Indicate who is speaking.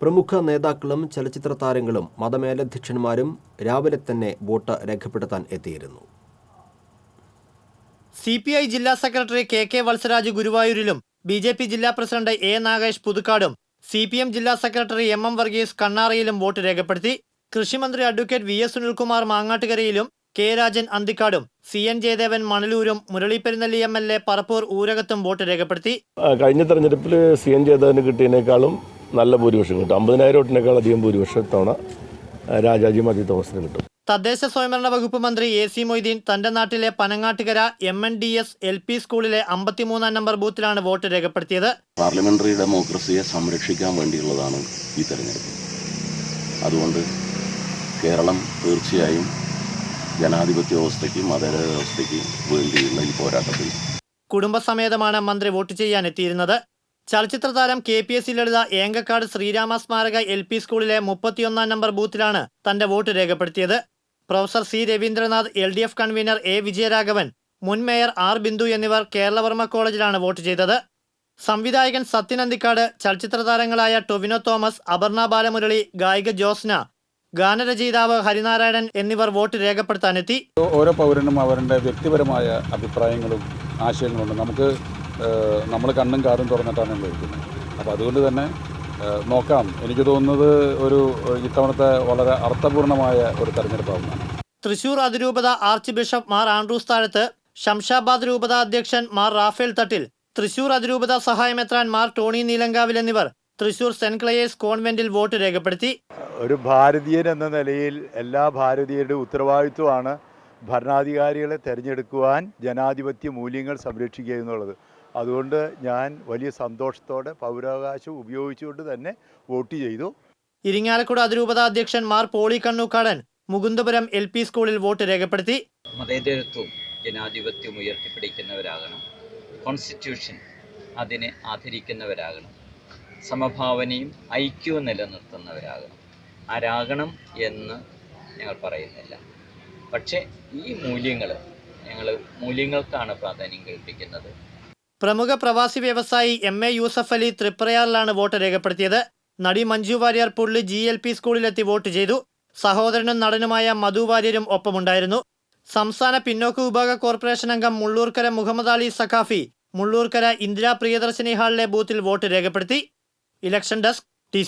Speaker 1: പ്രമുഖ നേതാക്കളും ചലച്ചിത്ര താരങ്ങളും മതമേലധ്യക്ഷന്മാരും രാവിലെ തന്നെ വോട്ട് രേഖപ്പെടുത്താൻ എത്തിയിരുന്നു.
Speaker 2: സി പി ഐ ജില്ലാ സെക്രട്ടറി കെ കെ വത്സരാജ് ഗുരുവായൂരിലും ബി ജെ പി ജില്ലാ പ്രസിഡന്റ് എ നാഗേഷ് പുതുക്കാടും സി പി എം ജില്ലാ സെക്രട്ടറി എം എം വർഗീസ് കണ്ണാറയിലും വോട്ട് രേഖപ്പെടുത്തി. കൃഷിമന്ത്രി അഡ്വക്കേറ്റ് വി എസ് സുനിൽകുമാർ മാങ്ങാട്ടുകരയിലും കെ രാജൻ അന്തിക്കാടും C N Jayadevan മണലൂരും Murali Perunelli M L A Parappur ഊരകത്തും vote രേഖപ്പെടുത്തി.
Speaker 3: കഴിഞ്ഞ തെരഞ്ഞെടുപ്പിൽ സി എൻ ജയദേവന് കിട്ടിയതിനേക്കാളും നല്ല ഭൂരിപക്ഷം കിട്ടും. അമ്പതിനായിരം വോട്ടിനേക്കാൾ അധികം ഭൂരിപക്ഷം തവണ രാജാജി മതി തോമസിന് കിട്ടും.
Speaker 2: തദ്ദേശ സ്വയംഭരണ വകുപ്പ് മന്ത്രി എ സി മൊയ്തീൻ തന്റെ നാട്ടിലെ Panangattukara M N D S L P സ്കൂളിലെ അമ്പത്തിമൂന്നാം നമ്പർ ബൂത്തിലാണ് വോട്ട് രേഖപ്പെടുത്തിയത്.
Speaker 4: പാർലമെന്ററി ഡെമോക്രസിയെ സംരക്ഷിക്കാൻ വേണ്ടിയുള്ളതാണ് ഈ തെരഞ്ഞെടുപ്പ്. അതുകൊണ്ട് കേരളം തീർച്ചയായും ജനാധിപത്യ വ്യവസ്ഥയ്ക്ക് മതേതര വ്യവസ്ഥയ്ക്ക് വേണ്ടിയുള്ള ഈ പോരാട്ടത്തിൽ
Speaker 2: കുടുംബസമേതമാണ് മന്ത്രി വോട്ട് ചെയ്യാൻ എത്തിയിരുന്നത് ചലച്ചിത്ര താരം K P S Lalitha Enkakkad Sreerama Smaraka L P സ്കൂളിലെ മുപ്പത്തിയൊന്നാം നമ്പർ ബൂത്തിലാണ് തന്റെ വോട്ട് രേഖപ്പെടുത്തിയത്. Professor C Raveendranath L D F convener A Vijayaraghavan മുൻ മേയർ ആർ ബിന്ദു എന്നിവർ കേരളവർമ്മ കോളേജിലാണ് വോട്ട് ചെയ്തത്. സംവിധായകൻ സത്യൻ അന്തിക്കാട് ചലച്ചിത്ര താരങ്ങളായ ടൊവിനോ തോമസ് അപർണ ബാലമുരളി ഗായിക ജോസ്ന ഗാനരചയിതാവ് ഹരിനാരായണൻ എന്നിവർ വോട്ട് രേഖപ്പെടുത്താനെത്തി.
Speaker 5: ഓരോ പൗരനും അവരുടെ വ്യക്തിപരമായ അഭിപ്രായങ്ങളും ആശയങ്ങളുണ്ട് നമുക്ക് നമ്മൾ കണ്ണും കാതും തുറന്നിട്ടാണ് ഇരിക്കുന്നത്. അപ്പോൾ അതുകൊണ്ട് തന്നെ നോക്കാം. എനിക്ക് തോന്നുന്നത് ഒരു ഇത്തവണത്തെ വളരെ അർത്ഥപൂർണമായ ഒരു തെരഞ്ഞെടുപ്പാകുന്നതാണ്
Speaker 2: തൃശൂർ അതിരൂപത ആർച്ച് ബിഷപ്പ് മാർ ആൻഡ്രൂസ് താഴത്ത് ശംഷാബാദ് രൂപത അധ്യക്ഷൻ മാർ റാഫേൽ തട്ടിൽ തൃശൂർ അതിരൂപത സഹായമെത്രാൻ മാർ ടോണി നീലങ്കാവിൽ എന്നിവർ തൃശൂർ സെന്റ് ക്ലയേഴ്സ് കോൺവെന്റിൽ വോട്ട് രേഖപ്പെടുത്തി.
Speaker 6: ഒരു ഭാരതീയൻ എന്ന നിലയിൽ എല്ലാ ഭാരതീയരുടെ ഉത്തരവാദിത്വമാണ് ഭരണാധികാരികളെ തിരഞ്ഞെടുക്കുവാൻ ജനാധിപത്യ മൂല്യങ്ങൾ സംരക്ഷിക്കുക എന്നുള്ളത്. അതുകൊണ്ട് ഞാൻ വലിയ സന്തോഷത്തോടെ പൗരാവകാശം ഉപയോഗിച്ചുകൊണ്ട് തന്നെ വോട്ട് ചെയ്തു.
Speaker 2: ഇരിങ്ങാലക്കുട അതിരൂപത അധ്യക്ഷൻ Mar poly Kannookadan Mukundapuram L P സ്കൂളിൽ വോട്ട് രേഖപ്പെടുത്തി.
Speaker 7: മതേതരത്വവും ജനാധിപത്യവും ഉയർത്തിപ്പിടിക്കുന്നവരാകണം. കോൺസ്റ്റിറ്റ്യൂഷൻ അതിനെ ആദരിക്കുന്നവരാകണം. സമഭാവനയും ഐക്യവും നിലനിർത്തുന്നവരാകണം. ആരാകണം എന്ന് ഞങ്ങൾ പറയുന്നില്ല. പക്ഷേ ഈ മൂല്യങ്ങൾ ഞങ്ങൾ മൂല്യങ്ങൾക്കാണ് പ്രാധാന്യം കൽപ്പിക്കുന്നത്.
Speaker 2: പ്രമുഖ പ്രവാസി വ്യവസായി എം എ യൂസഫ് അലി തൃപ്രയാറിലാണ് വോട്ട് രേഖപ്പെടുത്തിയത്. നടി Manju Warrier Pulli G L P സ്കൂളിലെത്തി vote ചെയ്തു. സഹോദരനും നടനുമായ മധു വാര്യരും ഒപ്പമുണ്ടായിരുന്നു. സംസ്ഥാന പിന്നോക്ക വിഭാഗ കോർപ്പറേഷൻ അംഗം മുള്ളൂർക്കര മുഹമ്മദ് അലി സഖാഫി മുള്ളൂർക്കര ഇന്ദിരാ പ്രിയദർശിനി ഹാളിലെ ബൂത്തിൽ വോട്ട് രേഖപ്പെടുത്തി. Election desk T